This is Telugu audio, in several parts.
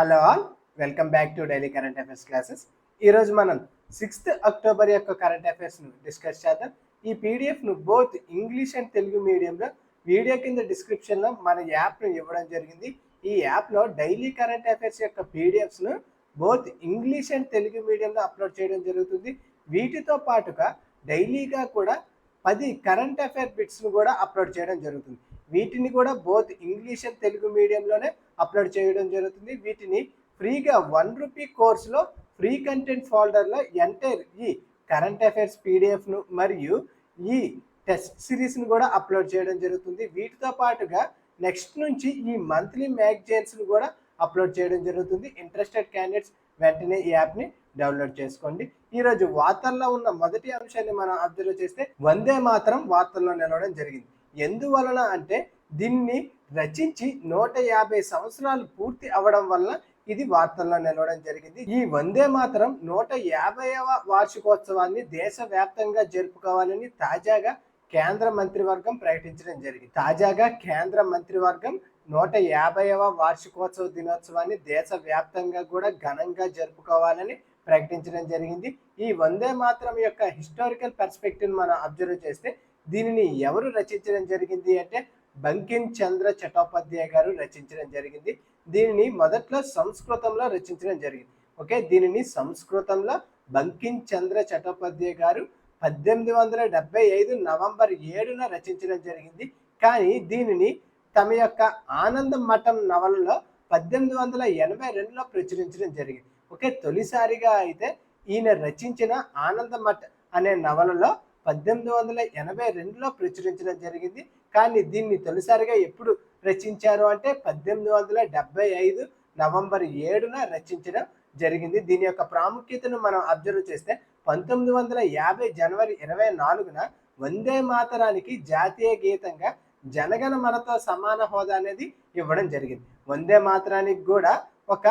Hello all welcome back to daily current affairs classes. ఈరోజు మనం సిక్స్త్ అక్టోబర్ యొక్క కరెంట్ అఫైర్స్ను డిస్కస్ చేద్దాం. ఈ పీడిఎఫ్ను బోత్ ఇంగ్లీష్ అండ్ తెలుగు మీడియంలో వీడియో కింద డిస్క్రిప్షన్లో మన యాప్ను ఇవ్వడం జరిగింది. ఈ యాప్లో డైలీ కరెంట్ అఫైర్స్ యొక్క పీడిఎఫ్స్ను బోత్ ఇంగ్లీష్ అండ్ తెలుగు మీడియంలో అప్లోడ్ చేయడం జరుగుతుంది. వీటితో పాటుగా డైలీగా కూడా పది కరెంట్ అఫైర్ బిట్స్ను కూడా అప్లోడ్ చేయడం జరుగుతుంది. వీటిని కూడా బోత్ ఇంగ్లీష్ అండ్ తెలుగు మీడియంలోనే అప్లోడ్ చేయడం జరుగుతుంది. వీటిని ఫ్రీగా వన్ రూపీ కోర్సులో ఫ్రీ కంటెంట్ ఫోల్డర్లో ఎంటైర్ ఈ కరెంట్ అఫైర్స్ పీడిఎఫ్ను మరియు ఈ టెస్ట్ సిరీస్ను కూడా అప్లోడ్ చేయడం జరుగుతుంది. వీటితో పాటుగా నెక్స్ట్ నుంచి ఈ మంత్లీ మ్యాగజైన్స్ను కూడా అప్లోడ్ చేయడం జరుగుతుంది. ఇంట్రెస్టెడ్ క్యాండిడేట్స్ వెంటనే ఈ యాప్ని డౌన్లోడ్ చేసుకోండి. ఈరోజు వార్తల్లో ఉన్న మొదటి అంశాన్ని మనం అబ్జర్వ్ చేస్తే వందే మాత్రం వార్తల్లో నిలవడం జరిగింది. ఎందువలన అంటే దీన్ని రచించి నూట యాభై సంవత్సరాలు పూర్తి అవడం వల్ల ఇది వార్తల్లో నిలవడం జరిగింది. ఈ వందే మాత్రం నూట యాభైవ వార్షికోత్సవాన్ని దేశవ్యాప్తంగా జరుపుకోవాలని తాజాగా కేంద్ర మంత్రివర్గం ప్రకటించడం జరిగింది. తాజాగా కేంద్ర మంత్రివర్గం నూట యాభైవ వార్షికోత్సవ దినోత్సవాన్ని దేశవ్యాప్తంగా కూడా ఘనంగా జరుపుకోవాలని ప్రకటించడం జరిగింది. ఈ వందే మాత్రం యొక్క హిస్టారికల్ పర్స్పెక్టివ్ మనం అబ్జర్వ్ చేస్తే దీనిని ఎవరు రచించడం జరిగింది అంటే బంకిం చంద్ర చటోపాధ్యాయ గారు రచించడం జరిగింది. దీనిని మొదట్లో సంస్కృతంలో రచించడం జరిగింది. ఓకే దీనిని సంస్కృతంలో బంకిం చంద్ర చటోపాధ్యాయ గారు పద్దెనిమిది వందల డెబ్బై ఐదు నవంబర్ ఏడున రచించడం జరిగింది. కానీ దీనిని తమ యొక్క ఆనంద మఠం నవలలో పద్దెనిమిది వందల ఎనభై రెండులో ప్రచురించడం జరిగింది. ఓకే తొలిసారిగా అయితే ఈయన రచించిన ఆనంద మఠ అనే నవలలో పద్దెనిమిది వందల ఎనభై రెండులో ప్రచురించడం జరిగింది. కానీ దీన్ని తొలిసారిగా ఎప్పుడు రచించారు అంటే పద్దెనిమిది వందల డెబ్బై ఐదు నవంబర్ ఏడున రచించడం జరిగింది. దీని యొక్క ప్రాముఖ్యతను మనం అబ్జర్వ్ చేస్తే పంతొమ్మిది వందల యాభై జనవరి ఇరవై నాలుగున వందే మాతరానికి జాతీయ గీతంగా జనగణ మనతో సమాన హోదా అనేది ఇవ్వడం జరిగింది. వందే మాతరానికి కూడా ఒక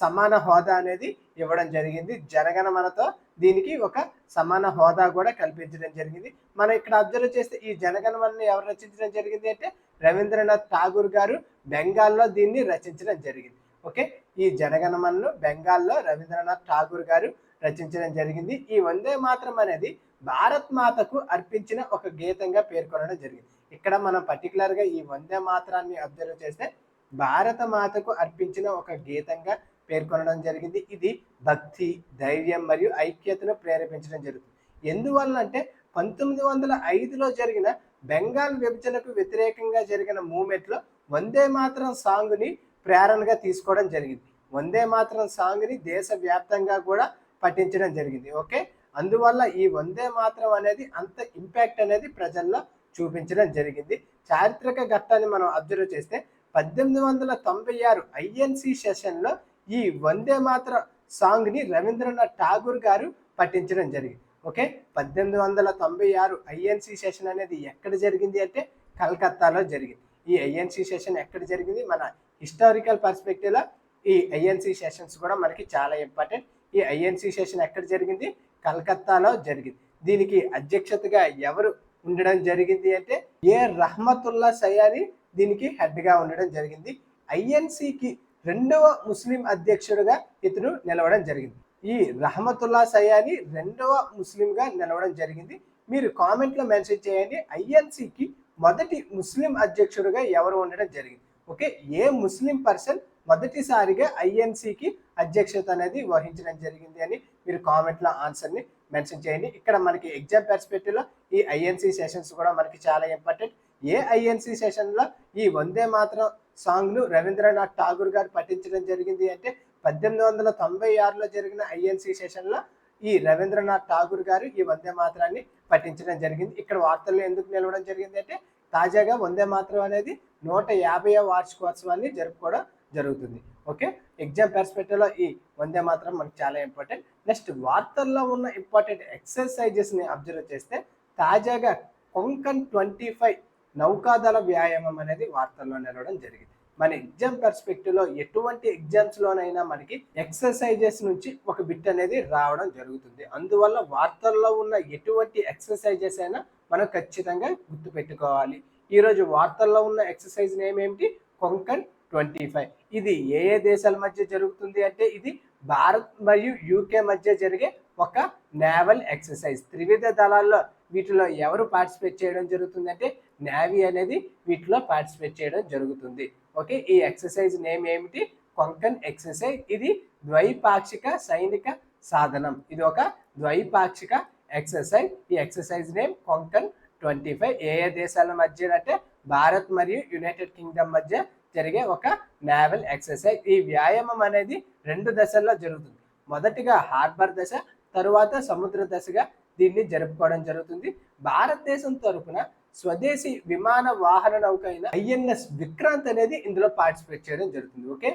సమాన హోదా అనేది ఇవ్వడం జరిగింది. జనగణ మనతో దీనికి ఒక సమాన హోదా కూడా కల్పించడం జరిగింది. మనం ఇక్కడ అబ్జర్వ్ చేస్తే ఈ జనగణమని ఎవరు రచించడం జరిగింది అంటే రవీంద్రనాథ్ ఠాగూర్ గారు బెంగాల్లో దీన్ని రచించడం జరిగింది. ఓకే? ఈ జనగణమన్ను బెంగాల్లో రవీంద్రనాథ్ ఠాగూర్ గారు రచించడం జరిగింది. ఈ వందే మాత్రం అనేది భారత్ మాతకు అర్పించిన ఒక గీతంగా పేర్కొనడం జరిగింది. ఇక్కడ మనం పర్టికులర్గా ఈ వందే మాత్రాన్ని అబ్జర్వ్ చేస్తే భారత మాతకు అర్పించిన ఒక గీతంగా పేర్కొనడం జరిగింది. ఇది భక్తి ధైర్యం మరియు ఐక్యతను ప్రేరేపించడం జరుగుతుంది. ఎందువల్ల అంటే పంతొమ్మిది వందల ఐదులో జరిగిన బెంగాల్ విభజనకు వ్యతిరేకంగా జరిగిన మూమెంట్లో వందే మాత్రం సాంగ్ని ప్రేరణగా తీసుకోవడం జరిగింది. వందే మాత్రం సాంగ్ని దేశవ్యాప్తంగా కూడా పఠించడం జరిగింది. ఓకే? అందువల్ల ఈ వందే మాత్రం అనేది అంత ఇంపాక్ట్ అనేది ప్రజల్లో చూపించడం జరిగింది. చారిత్రక ఘట్టాన్ని మనం అబ్జర్వ్ చేస్తే పద్దెనిమిది వందల తొంభై ఆరు ఐఎన్సి సెషన్లో ఈ వందే మాత్ర సాంగ్ని రవీంద్రనాథ్ ఠాగూర్ గారు పఠించడం జరిగింది. ఓకే? పద్దెనిమిది వందల తొంభై ఆరు ఐఎన్సి సెషన్ అనేది ఎక్కడ జరిగింది అంటే కలకత్తాలో జరిగింది. ఈ ఐఎన్సి సెషన్ ఎక్కడ జరిగింది? మన హిస్టారికల్ పర్స్పెక్టివ్లో ఈ ఐఎన్సి సెషన్స్ కూడా మనకి చాలా ఇంపార్టెంట్. ఈ ఐఎన్సి సెషన్ ఎక్కడ జరిగింది? కలకత్తాలో జరిగింది. దీనికి అధ్యక్షతగా ఎవరు ఉండడం జరిగింది అంటే ఏ రహమతుల్లా సయాని దీనికి హెడ్గా ఉండడం జరిగింది. ఐఎన్సికి రెండవ ముస్లిం అధ్యక్షుడిగా ఇతను నిలవడం జరిగింది. ఈ రహమతుల్లా సయాని రెండవ ముస్లింగా నిలవడం జరిగింది. మీరు కామెంట్లో మెన్షన్ చేయండి. ఐఎన్సికి మొదటి ముస్లిం అధ్యక్షుడిగా ఎవరు ఉండడం జరిగింది. ఓకే? ఏ ముస్లిం పర్సన్ మొదటిసారిగా ఐఎన్సికి అధ్యక్షత అనేది వహించడం జరిగింది అని మీరు కామెంట్లో ఆన్సర్ని మెన్షన్ చేయండి. ఇక్కడ మనకి ఎగ్జామ్ పెర్స్పెక్టివ్లో ఈ ఐఎన్సి సెషన్స్ కూడా మనకి చాలా ఇంపార్టెంట్. ఏ ఐఎన్సి సెషన్లో ఈ వందే మాత్రం సాంగ్ను రవీంద్రనాథ్ ఠాగూర్ గారు పఠించడం జరిగింది అంటే పద్దెనిమిది వందల తొంభై ఆరులో జరిగిన ఐఎన్సి సెషన్లో ఈ రవీంద్రనాథ్ ఠాగూర్ గారు ఈ వందే మాత్రాన్ని పఠించడం జరిగింది. ఇక్కడ వార్తల్లో ఎందుకు నిలవడం జరిగింది అంటే తాజాగా వందే మాత్రం అనేది నూట యాభై వార్షికోత్సవాన్ని జరుపుకోవడం జరుగుతుంది. ఓకే? ఎగ్జామ్ పెర్స్పెక్టివ్లో ఈ వందే మాత్రం మనకు చాలా ఇంపార్టెంట్. నెక్స్ట్ వార్తల్లో ఉన్న ఇంపార్టెంట్ ఎక్సర్సైజెస్ని అబ్జర్వ్ చేస్తే తాజాగా కొంకన్ ట్వంటీ ఫైవ్ నౌకాదళ వ్యాయామం అనేది వార్తల్లో నిలవడం జరిగింది. మన ఎగ్జామ్ పర్స్పెక్టివ్లో ఎటువంటి ఎగ్జామ్స్లోనైనా మనకి ఎక్సర్సైజెస్ నుంచి ఒక బిట్ అనేది రావడం జరుగుతుంది. అందువల్ల వార్తల్లో ఉన్న ఎటువంటి ఎక్సర్సైజెస్ అయినా మనం ఖచ్చితంగా గుర్తుపెట్టుకోవాలి. ఈరోజు వార్తల్లో ఉన్న ఎక్సర్సైజ్ నేమ్ ఏమిటి? Konkan twenty five. ఇది ఏ ఏ దేశాల మధ్య జరుగుతుంది అంటే ఇది భారత్ మరియు యూకే మధ్య జరిగే ఒక నేవల్ ఎక్సర్సైజ్. త్రివిధ దళాల్లో వీటిలో ఎవరు పార్టిసిపేట్ చేయడం జరుగుతుంది అంటే నేవీ అనేది వీటిలో పార్టిసిపేట్ చేయడం జరుగుతుంది. ఓకే ఈ ఎక్సర్సైజ్ నేమ్ ఏమిటి? కొంకన్ ఎక్సర్సైజ్ ఇది ద్వైపాక్షిక సైనిక సాధనం. ఇది ఒక ద్వైపాక్షిక ఎక్సర్సైజ్ ఈ exercise name Konkan twenty five ఏ ఏ దేశాల మధ్య అంటే భారత్ మరియు యునైటెడ్ కింగ్డమ్ మధ్య జరిగే ఒక నేవల్ ఎక్సర్సైజ్ ఈ వ్యాయామం అనేది రెండు దశల్లో జరుగుతుంది. మొదటిగా హార్బర్ దశ తరువాత సముద్ర దశగా దీన్ని జరుపుకోవడం జరుగుతుంది. భారతదేశం తరపున స్వదేశీ విమాన వాహన నౌక అయిన ఐఎన్ఎస్ విక్రాంత్ అనేది ఇందులో పార్టిసిపేట్ చేయడం జరుగుతుంది ఓకే?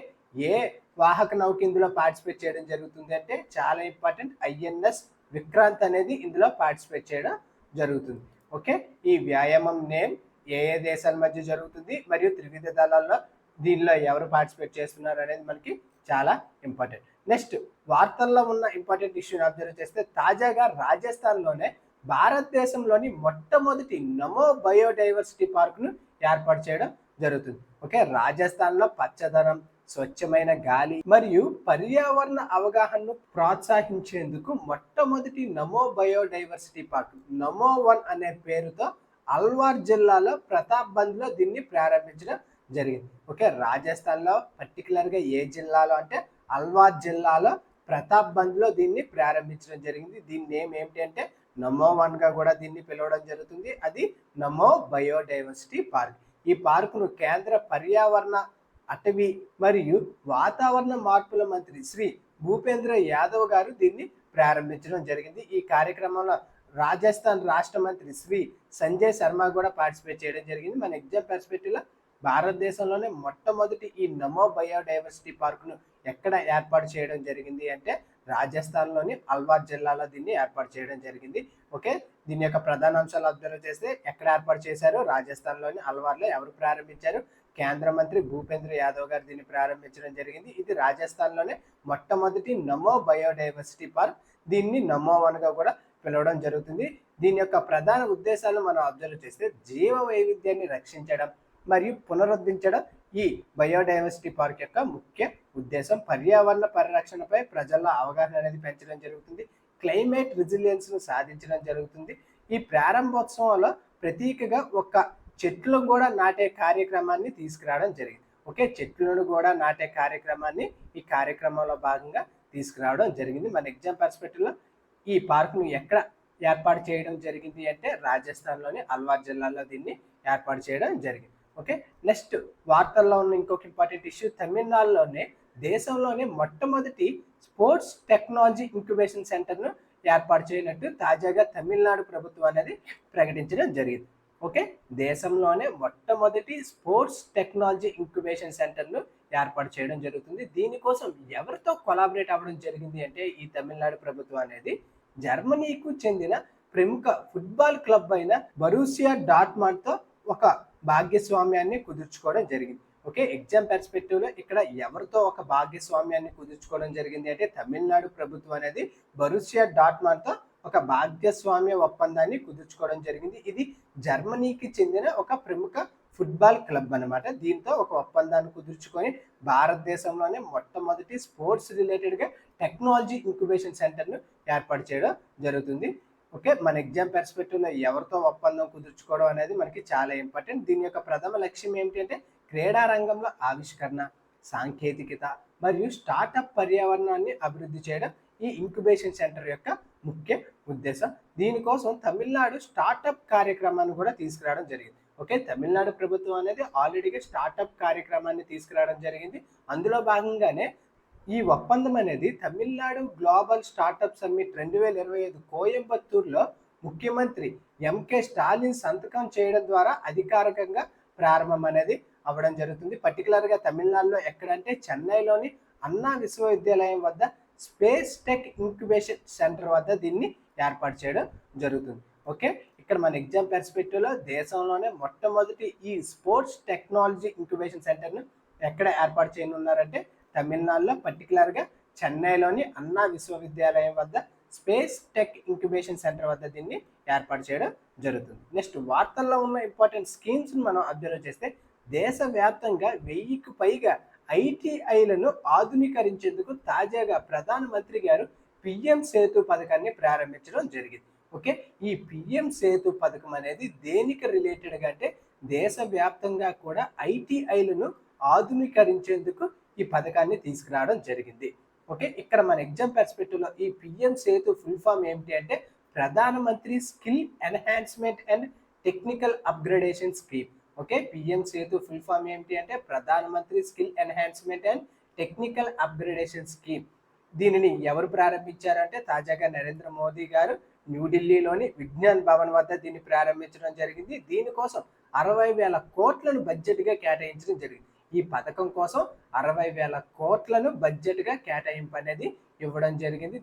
ఏ వాహక నౌక ఇందులో పార్టిసిపేట్ చేయడం జరుగుతుంది అంటే చాలా ఇంపార్టెంట్ ఐఎన్ఎస్ విక్రాంత్ అనేది ఇందులో పార్టిసిపేట్ చేయడం జరుగుతుంది ఓకే? ఈ వ్యాయామం నేమ్ ఏ ఏ దేశాల మధ్య జరుగుతుంది మరియు త్రివిధ దళాల్లో దీనిలో ఎవరు పార్టిసిపేట్ చేస్తున్నారు అనేది మనకి చాలా ఇంపార్టెంట్ నెక్స్ట్ వార్తల్లో ఉన్న ఇంపార్టెంట్ ఇష్యూని అబ్జర్వ్ చేస్తే తాజాగా రాజస్థాన్లోనే భారతదేశంలోని మొట్టమొదటి నమో బయోడైవర్సిటీ పార్క్ను ఏర్పాటు చేయడం జరుగుతుంది. ఓకే? రాజస్థాన్లో పచ్చదనం స్వచ్ఛమైన గాలి మరియు పర్యావరణ అవగాహనను ప్రోత్సహించేందుకు మొట్టమొదటి నమో బయోడైవర్సిటీ పార్క్ నమో వన్ అనే పేరుతో అల్వార్ జిల్లాలో ప్రతాప్ బంద్లో దీన్ని ప్రారంభించడం జరిగింది. ఓకే? రాజస్థాన్లో పర్టికులర్గా ఏ జిల్లాలో అంటే అల్వార్ జిల్లాలో ప్రతాప్ బంద్లో దీన్ని ప్రారంభించడం జరిగింది. దీని నేమ్ ఏమిటి అంటే నమో వన్గా కూడా దీన్ని పిలవడం జరుగుతుంది. అది నమో బయోడైవర్సిటీ పార్క్. ఈ పార్కును కేంద్ర పర్యావరణ అటవీ మరియు వాతావరణ మార్పుల మంత్రి శ్రీ భూపేంద్ర యాదవ్ గారు దీన్ని ప్రారంభించడం జరిగింది. ఈ కార్యక్రమంలో రాజస్థాన్ రాష్ట్ర మంత్రి శ్రీ సంజయ్ శర్మ కూడా పార్టిసిపేట్ చేయడం జరిగింది. మన ఎగ్జామ్ పర్స్పెక్టివ్లో భారతదేశంలోనే మొట్టమొదటి ఈ నమో బయోడైవర్సిటీ పార్కును ఎక్కడ ఏర్పాటు చేయడం జరిగింది అంటే రాజస్థాన్లోని అల్వార్ జిల్లాలో దీన్ని ఏర్పాటు చేయడం జరిగింది. ఓకే? దీని యొక్క ప్రధాన అంశాలు అబ్జర్వ్ చేస్తే ఎక్కడ ఏర్పాటు చేశారు? రాజస్థాన్లోని అల్వార్లో ఎవరు ప్రారంభించారు? కేంద్ర మంత్రి భూపేంద్ర యాదవ్ గారు దీన్ని ప్రారంభించడం జరిగింది. ఇది రాజస్థాన్లోనే మొట్టమొదటి నమో బయోడైవర్సిటీ పార్క్. దీన్ని నమో వన్గా కూడా పిలవడం జరుగుతుంది. దీని యొక్క ప్రధాన ఉద్దేశాలు మనం అబ్జర్వ్ చేస్తే జీవ వైవిధ్యాన్ని రక్షించడం మరియు పునరుద్ధరించడం ఈ బయోడైవర్సిటీ పార్క్ యొక్క ముఖ్య ఉద్దేశం పర్యావరణ పరిరక్షణపై ప్రజల్లో అవగాహన అనేది పెంచడం జరుగుతుంది. క్లైమేట్ రిజిలియన్స్ను సాధించడం జరుగుతుంది. ఈ ప్రారంభోత్సవంలో ప్రతీకగా ఒక చెట్లను కూడా నాటే కార్యక్రమాన్ని తీసుకురావడం జరిగింది. ఓకే చెట్లను కూడా నాటే కార్యక్రమాన్ని ఈ కార్యక్రమంలో భాగంగా తీసుకురావడం జరిగింది. మన ఎగ్జామ్ పర్స్పెక్టివ్లో ఈ పార్కును ఎక్కడ ఏర్పాటు చేయడం జరిగింది అంటే రాజస్థాన్లోని అల్వార్ జిల్లాలో దీన్ని ఏర్పాటు చేయడం జరిగింది. ఓకే నెక్స్ట్ వార్తల్లో ఉన్న ఇంకొక ఇంపార్టెంట్ ఇష్యూ తమిళనాడులోనే దేశంలోనే మొట్టమొదటి స్పోర్ట్స్ టెక్నాలజీ ఇంక్యుబేషన్ సెంటర్ను ఏర్పాటు చేయనట్టు తాజాగా తమిళనాడు ప్రభుత్వం అనేది ప్రకటించడం జరిగింది. ఓకే? దేశంలోనే మొట్టమొదటి స్పోర్ట్స్ టెక్నాలజీ ఇంక్యుబేషన్ సెంటర్ను ఏర్పాటు చేయడం జరుగుతుంది. దీనికోసం ఎవరితో కొలాబరేట్ అవ్వడం జరిగింది అంటే ఈ తమిళనాడు ప్రభుత్వం అనేది జర్మనీకు చెందిన ప్రముఖ ఫుట్బాల్ క్లబ్ అయిన బరూసియా డాట్మాన్తో ఒక భాగ్యస్వామ్యాన్ని కుదుర్చుకోవడం జరిగింది. ఓకే ఎగ్జామ్ పెర్స్పెక్టివ్లో ఇక్కడ ఎవరితో ఒక భాగ్యస్వామ్యాన్ని కుదుర్చుకోవడం జరిగింది అంటే తమిళనాడు ప్రభుత్వం అనేది బరుసియా డాట్ మార్తో ఒక భాగ్యస్వామ్య ఒప్పందాన్ని కుదుర్చుకోవడం జరిగింది. ఇది జర్మనీకి చెందిన ఒక ప్రముఖ ఫుట్బాల్ క్లబ్ అనమాట దీంతో ఒక ఒప్పందాన్ని కుదుర్చుకొని భారతదేశంలోనే మొట్టమొదటి స్పోర్ట్స్ రిలేటెడ్గా టెక్నాలజీ ఇంక్యుబేషన్ సెంటర్ను ఏర్పాటు చేయడం జరుగుతుంది. ఓకే మన ఎగ్జామ్ పెర్స్పెక్టివ్లో ఎవరితో ఒప్పందం కుదుర్చుకోవడం అనేది మనకి చాలా ఇంపార్టెంట్. దీని యొక్క ప్రథమ లక్ష్యం ఏంటంటే క్రీడా రంగంలో ఆవిష్కరణ సాంకేతికత మరియు స్టార్టప్ పర్యావరణాన్ని అభివృద్ధి చేయడం ఈ ఇంక్యుబేషన్ సెంటర్ యొక్క ముఖ్య ఉద్దేశం. దీనికోసం తమిళనాడు స్టార్టప్ కార్యక్రమాన్ని కూడా తీసుకురావడం జరిగింది. ఓకే తమిళనాడు ప్రభుత్వం అనేది ఆల్రెడీగా స్టార్టప్ కార్యక్రమాన్ని తీసుకురావడం జరిగింది. అందులో భాగంగానే ఈ ఒప్పందం అనేది తమిళనాడు గ్లోబల్ స్టార్టప్ సమ్మిట్ రెండు వేల ఇరవై ఐదు కోయంబత్తూరులో ముఖ్యమంత్రి ఎంకే స్టాలిన్ సంతకం చేయడం ద్వారా అధికారికంగా ప్రారంభం అనేది అవ్వడం జరుగుతుంది. పర్టికులర్గా తమిళనాడులో ఎక్కడంటే చెన్నైలోని అన్నా విశ్వవిద్యాలయం వద్ద స్పేస్ టెక్ ఇంక్యుబేషన్ సెంటర్ వద్ద దీన్ని ఏర్పాటు చేయడం జరుగుతుంది. ఓకే? ఇక్కడ మన ఎగ్జామ్ పెర్స్పెక్టివ్లో దేశంలోనే మొట్టమొదటి ఈ స్పోర్ట్స్ టెక్నాలజీ ఇంక్యుబేషన్ సెంటర్ను ఎక్కడ ఏర్పాటు చేయనున్నారంటే తమిళనాడులో పర్టికులర్గా చెన్నైలోని అన్నా విశ్వవిద్యాలయం వద్ద స్పేస్ టెక్ ఇంక్యుబేషన్ సెంటర్ వద్ద దీన్ని ఏర్పాటు చేయడం జరుగుతుంది. నెక్స్ట్ వార్తల్లో ఉన్న ఇంపార్టెంట్ స్కీమ్స్ని మనం అబ్జర్వ్ చేస్తే దేశవ్యాప్తంగా వెయ్యికి పైగా ఐటీఐలను ఆధునీకరించేందుకు తాజాగా ప్రధానమంత్రి గారు పిఎం సేతు పథకాన్ని ప్రారంభించడం జరిగింది. ఓకే? ఈ పిఎం సేతు పథకం అనేది దేనికి రిలేటెడ్గా అంటే దేశవ్యాప్తంగా కూడా ఐటీఐలను ఆధునీకరించేందుకు ఈ పథకాన్ని తీసుకురావడం జరిగింది. ఓకే? ఇక్కడ మన ఎగ్జామ్ పర్స్పెక్టివ్లో ఈ పిఎం సేతు ఫుల్ ఫామ్ ఏమిటి అంటే ప్రధానమంత్రి skill enhancement and technical upgradation scheme. Okay? PM Setu full form ఏమిటి అంటే ప్రధానమంత్రి skill enhancement and technical upgradation scheme. దీనిని ఎవరు ప్రారంభించారంటే తాజాగా నరేంద్ర మోదీ గారు న్యూఢిల్లీలోని విజ్ఞాన్ భవన్ వద్ద దీన్ని ప్రారంభించడం జరిగింది. దీనికోసం అరవై వేల కోట్లను బడ్జెట్గా కేటాయించడం జరిగింది. ఈ పథకం కోసం అరవై వేల కోట్లను బడ్జెట్గా కేటాయింపు అనేది ఇవ్వడం జరిగింది.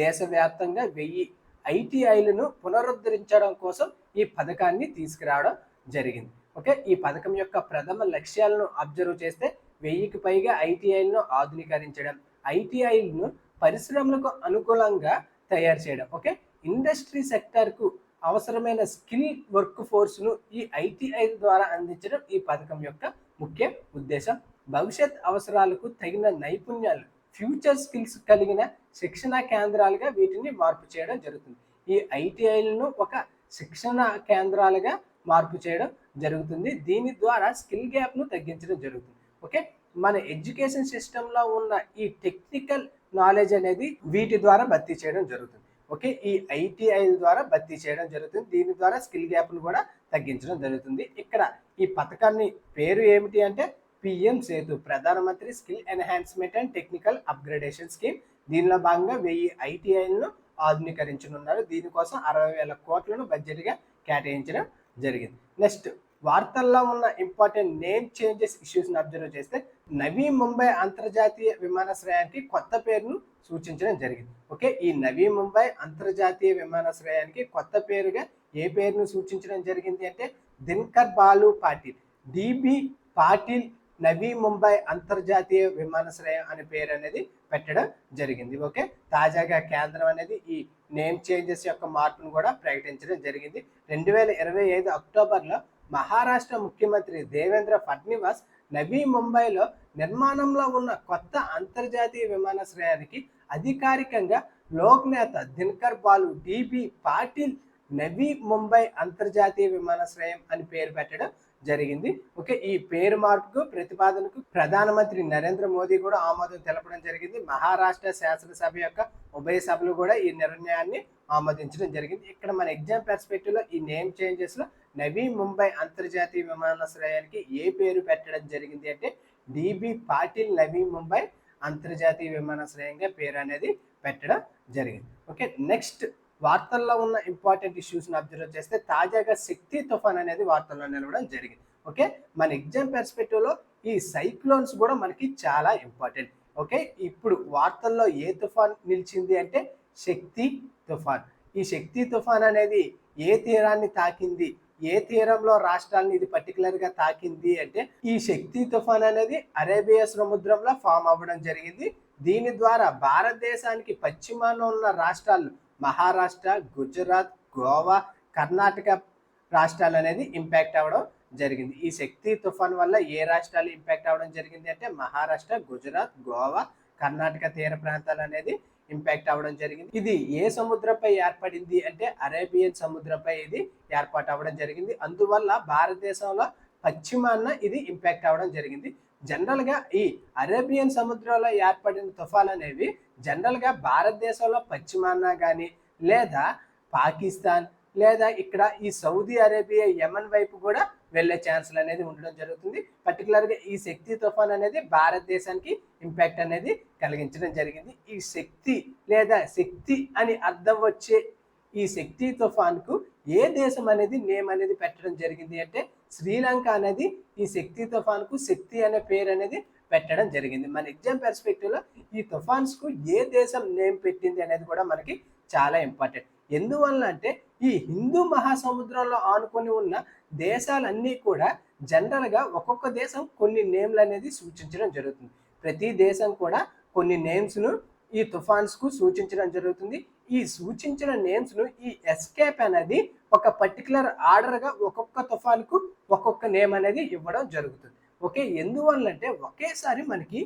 దేశవ్యాప్తంగా వెయ్యి ఐటీఐలను పునరుద్ధరించడం కోసం ఈ పథకాన్ని తీసుకురావడం జరిగింది. ఓకే ఈ పథకం యొక్క ప్రథమ లక్ష్యాలను అబ్జర్వ్ చేస్తే వెయ్యికి పైగా ఐటీఐలను ఆధునీకరించడం ఐటీఐలను పరిశ్రమలకు అనుకూలంగా తయారు చేయడం. ఓకే ఇండస్ట్రీ సెక్టార్కు అవసరమైన స్కిల్ వర్క్ ఫోర్స్ను ఈ ఐటీఐ ద్వారా అందించడం ఈ పథకం యొక్క ముఖ్య ఉద్దేశం భవిష్యత్ అవసరాలకు తగిన నైపుణ్యాలు ఫ్యూచర్ స్కిల్స్ కలిగిన శిక్షణా కేంద్రాలుగా వీటిని మార్పు చేయడం జరుగుతుంది. ఈ ఐటీఐలను ఒక శిక్షణ కేంద్రాలుగా మార్పు చేయడం జరుగుతుంది. దీని ద్వారా స్కిల్ గ్యాప్ను తగ్గించడం జరుగుతుంది. ఓకే? మన ఎడ్యుకేషన్ సిస్టంలో ఉన్న ఈ టెక్నికల్ నాలెడ్జ్ అనేది వీటి ద్వారా భర్తీ చేయడం జరుగుతుంది. ఓకే? ఈ ఐటీఐ ద్వారా భర్తీ చేయడం జరుగుతుంది. దీని ద్వారా స్కిల్ గ్యాప్ను కూడా తగ్గించడం జరుగుతుంది. ఇక్కడ ఈ పథకాన్ని పేరు ఏమిటి అంటే పిఎం సేతు ప్రధానమంత్రి skill enhancement and technical upgradation scheme. దీనిలో భాగంగా వెయ్యి ఐటీఐలను ఆధునీకరించనున్నారు. దీనికోసం అరవై వేల కోట్లను బడ్జెట్గా కేటాయించడం జరిగింది. నెక్స్ట్ వార్తల్లో ఉన్న ఇంపార్టెంట్ నేమ్ చేంజెస్ ఇష్యూస్ని అబ్జర్వ్ చేస్తే నవీ ముంబై అంతర్జాతీయ విమానాశ్రయానికి కొత్త పేరును సూచించడం జరిగింది. ఓకే ఈ నవీ ముంబై అంతర్జాతీయ విమానాశ్రయానికి కొత్త పేరుగా ఏ పేరును సూచించడం జరిగింది అంటే దినకర్ బాలు పాటిల్ డిబి పాటిల్ నవీ ముంబై అంతర్జాతీయ విమానాశ్రయం అనే పేరు అనేది పెట్టడం జరిగింది. ఓకే? తాజాగా కేంద్రం అనేది ఈ నేమ్ చేంజెస్ యొక్క మార్పును కూడా ప్రకటించడం జరిగింది. రెండు వేల ఇరవై ఐదు అక్టోబర్లో మహారాష్ట్ర ముఖ్యమంత్రి దేవేంద్ర ఫడ్నివాస్ నవీ ముంబైలో నిర్మాణంలో ఉన్న కొత్త అంతర్జాతీయ విమానాశ్రయానికి అధికారికంగా లోక్ నేత దినకర్ బాలు డిబి పాటిల్ నవీ ముంబై అంతర్జాతీయ విమానాశ్రయం అని పేరు పెట్టడం జరిగింది. ఓకే ఈ పేరు మార్పుకు ప్రతిపాదనకు ప్రధానమంత్రి నరేంద్ర మోదీ కూడా ఆమోదం తెలపడం జరిగింది. మహారాష్ట్ర శాసనసభ యొక్క ఉభయ సభలు కూడా ఈ నిర్ణయాన్ని ఆమోదించడం జరిగింది. ఇక్కడ మన ఎగ్జామ్ పర్స్పెక్టివ్లో ఈ నేమ్ చేంజెస్లో నవీ ముంబై అంతర్జాతీయ విమానాశ్రయానికి ఏ పేరు పెట్టడం జరిగింది అంటే డిబి పాటిల్ నవీ ముంబై అంతర్జాతీయ విమానాశ్రయంగా పేరు అనేది పెట్టడం జరిగింది. ఓకే నెక్స్ట్ వార్తల్లో ఉన్న ఇంపార్టెంట్ ఇష్యూస్ని అబ్జర్వ్ చేస్తే తాజాగా శక్తి తుఫాన్ అనేది వార్తల్లో నిలవడం జరిగింది. ఓకే? మన ఎగ్జామ్ పెర్స్పెక్టివ్లో ఈ సైక్లోన్స్ కూడా మనకి చాలా ఇంపార్టెంట్. ఓకే? ఇప్పుడు వార్తల్లో ఏ తుఫాన్ నిలిచింది అంటే శక్తి తుఫాన్. ఈ శక్తి తుఫాన్ అనేది ఏ తీరాన్ని తాకింది? ఏ తీరంలో రాష్ట్రాలను ఇది పర్టికులర్గా తాకింది అంటే ఈ శక్తి తుఫాన్ అనేది అరేబియా సముద్రంలో ఫామ్ అవ్వడం జరిగింది. దీని ద్వారా భారతదేశానికి పశ్చిమాన ఉన్న రాష్ట్రాలు మహారాష్ట్ర గుజరాత్ గోవా కర్ణాటక రాష్ట్రాలు అనేది ఇంపాక్ట్ అవ్వడం జరిగింది. ఈ శక్తి తుఫాన్ వల్ల ఏ రాష్ట్రాలు ఇంపాక్ట్ అవ్వడం జరిగింది అంటే మహారాష్ట్ర గుజరాత్ గోవా కర్ణాటక తీర ప్రాంతాలు అనేది ఇంపాక్ట్ అవ్వడం జరిగింది. ఇది ఏ సముద్రంపై ఏర్పడింది అంటే అరేబియన్ సముద్రంపై ఇది ఏర్పాటు అవ్వడం జరిగింది. అందువల్ల భారతదేశంలో పశ్చిమాన ఇది ఇంపాక్ట్ అవ్వడం జరిగింది. జనరల్గా ఈ అరేబియన్ సముద్రంలో ఏర్పడిన తుఫాన్ అనేవి జనరల్గా భారతదేశంలో పశ్చిమాన కానీ లేదా పాకిస్తాన్ లేదా ఇక్కడ ఈ సౌదీ అరేబియా యమన్ వైపు కూడా వెళ్ళే ఛాన్సులు అనేది ఉండడం జరుగుతుంది. పర్టికులర్గా ఈ శక్తి తుఫాన్ అనేది భారతదేశానికి ఇంపాక్ట్ అనేది కలిగించడం జరిగింది. ఈ శక్తి లేదా శక్తి అని అర్థం వచ్చే ఈ శక్తి తుఫాన్కు ఏ దేశం అనేది నేమ్ అనేది పెట్టడం జరిగింది అంటే శ్రీలంక అనేది ఈ శక్తి తుఫాన్కు శక్తి అనే పేరు అనేది పెట్టడం జరిగింది. మన ఎగ్జామ్ పెర్స్పెక్టివ్లో ఈ తుఫాన్స్కు ఏ దేశం నేమ్ పెట్టింది అనేది కూడా మనకి చాలా ఇంపార్టెంట్ ఎందువల్ల అంటే ఈ హిందూ మహాసముద్రంలో ఆనుకొని ఉన్న దేశాలన్నీ కూడా జనరల్గా ఒక్కొక్క దేశం కొన్ని నేమ్లు అనేది సూచించడం జరుగుతుంది. ప్రతి దేశం కూడా కొన్ని నేమ్స్ను ఈ తుఫాన్స్కు సూచించడం జరుగుతుంది. ఈ సూచించిన నేమ్స్ను ఈ ఎస్కేప్ అనేది ఒక పర్టికులర్ ఆర్డర్గా ఒక్కొక్క తుఫాన్కు ఒక్కొక్క నేమ్ అనేది ఇవ్వడం జరుగుతుంది. ఓకే? ఎందువల్లంటే ఒకేసారి మనకి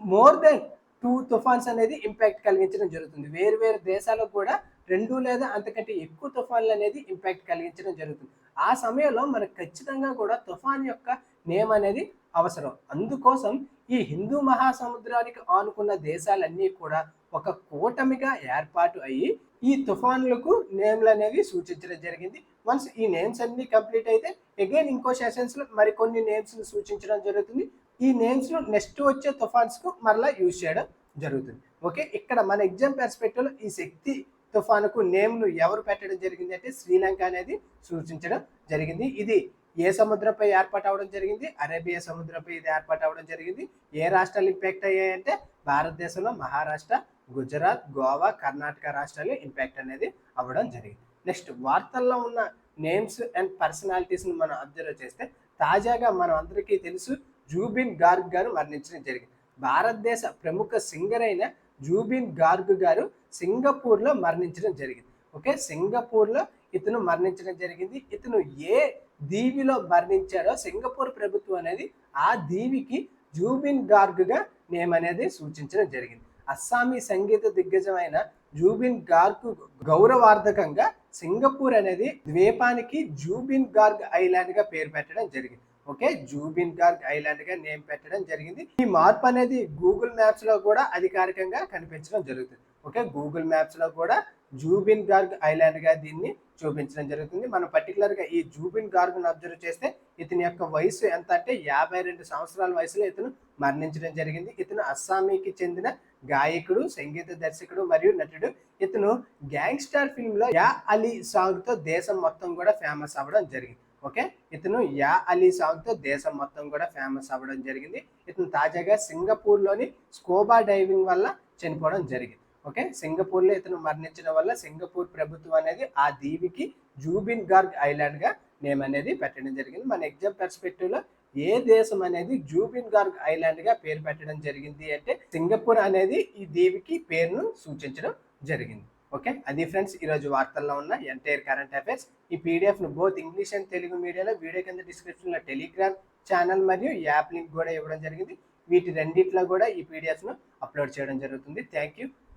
మోర్ దెన్ టూ తుఫాన్స్ అనేది ఇంపాక్ట్ కలిగించడం జరుగుతుంది. వేరు వేరు దేశాలకు కూడా రెండు లేదా అంతకంటే ఎక్కువ తుఫాన్లు అనేది ఇంపాక్ట్ కలిగించడం జరుగుతుంది. ఆ సమయంలో మనకు ఖచ్చితంగా కూడా తుఫాన్ యొక్క నేమ్ అనేది అవసరం. అందుకోసం ఈ హిందూ మహాసముద్రానికి ఆనుకున్న దేశాలన్నీ కూడా ఒక కూటమిగా ఏర్పాటు అయ్యి ఈ తుఫాన్లకు నేమ్లు అనేవి సూచించడం జరిగింది. వన్స్ ఈ నేమ్స్ అన్ని కంప్లీట్ అయితే అగైన్ ఇంకో సెషన్స్లో మరికొన్ని నేమ్స్ని సూచించడం జరుగుతుంది. ఈ నేమ్స్ను నెక్స్ట్ వచ్చే తుఫాన్స్కు మరలా యూజ్ చేయడం జరుగుతుంది. ఓకే ఇక్కడ మన ఎగ్జామ్ పెర్స్పెక్టివ్లో ఈ శక్తి తుఫానుకు నేమ్లు ఎవరు పెట్టడం జరిగింది అంటే శ్రీలంక అనేది సూచించడం జరిగింది. ఇది ఏ సముద్రంపై ఏర్పాటు అవడం జరిగింది? అరేబియా సముద్రంపై ఇది ఏర్పాటు అవడం జరిగింది. ఏ రాష్ట్రాలు ఇంపాక్ట్ అయ్యాయంటే భారతదేశంలో మహారాష్ట్ర గుజరాత్ గోవా కర్ణాటక రాష్ట్రాలు ఇంపాక్ట్ అనేది అవ్వడం జరిగింది. నెక్స్ట్ వార్తల్లో ఉన్న నేమ్స్ అండ్ పర్సనాలిటీస్ని మనం అబ్జర్వ్ చేస్తే తాజాగా మనం అందరికీ తెలుసు జూబిన్ గార్గ్ గారు మరణించడం జరిగింది. భారతదేశ ప్రముఖ సింగర్ అయిన జూబిన్ గార్గ్ గారు సింగపూర్లో మరణించడం జరిగింది. ఓకే సింగపూర్లో ఇతను మరణించడం జరిగింది. ఇతను ఏ దీవిలో మరణించాడో సింగపూర్ ప్రభుత్వం అనేది ఆ దీవికి జూబిన్ గార్గ్గా నేమ్ అనేది సూచించడం జరిగింది. అస్సామీ సంగీత దిగ్గజమైన జూబిన్ గార్గ్ గౌరవార్థకంగా సింగపూర్ అనేది ద్వీపానికి జూబిన్ గార్గ్ ఐలాండ్గా పేరు పెట్టడం జరిగింది. ఓకే? జూబిన్ గార్గ్ ఐలాండ్గా నేమ్ పెట్టడం జరిగింది. ఈ మార్పు అనేది గూగుల్ మ్యాప్స్లో కూడా అధికారికంగా కనిపించడం జరుగుతుంది. ఓకే? గూగుల్ మ్యాప్స్లో కూడా జూబిన్ గార్గ్ ఐలాండ్గా దీన్ని చూపించడం జరుగుతుంది. మనం పర్టికులర్గా ఈ జూబిన్ గార్గ్ అబ్జర్వ్ చేస్తే ఇతని యొక్క వయసు ఎంత అంటే యాభై రెండు సంవత్సరాల వయసులో ఇతను మరణించడం జరిగింది. ఇతను అస్సామీకి చెందిన గాయకుడు సంగీత దర్శకుడు మరియు నటుడు. ఇతను గ్యాంగ్స్టార్ ఫిల్మ్లో యా అలీ సాంగ్తో దేశం మొత్తం కూడా ఫేమస్ అవ్వడం జరిగింది. ఓకే? ఇతను యా అలీ సాంగ్తో దేశం మొత్తం కూడా ఫేమస్ అవ్వడం జరిగింది. ఇతను తాజాగా సింగపూర్లోని స్కోబా డైవింగ్ వల్ల చనిపోవడం జరిగింది. ఓకే? సింగపూర్లో ఇతను మరణించడం వల్ల సింగపూర్ ప్రభుత్వం అనేది ఆ దీవికి జూబిన్ గార్గ్ ఐలాండ్గా నేమ్ అనేది పెట్టడం జరిగింది. మన ఎగ్జామ్ పర్స్పెక్టివ్లో ఏ దేశం అనేది జూబిన్ గార్గ్ ఐలాండ్గా పేరు పెట్టడం జరిగింది అంటే సింగపూర్ అనేది ఈ దీవికి పేరును సూచించడం జరిగింది. ఓకే? అది ఫ్రెండ్స్ ఈరోజు వార్తల్లో ఉన్న ఎంటైర్ కరెంట్ అఫైర్స్. ఈ పీడిఎఫ్ను బోత్ ఇంగ్లీష్ అండ్ తెలుగు మీడియాలో వీడియో కింద డిస్క్రిప్షన్లో టెలిగ్రామ్ ఛానల్ మరియు యాప్ లింక్ కూడా ఇవ్వడం జరిగింది. వీటి రెండిట్లో కూడా ఈ పీడిఎఫ్ను అప్లోడ్ చేయడం జరుగుతుంది. Thank you.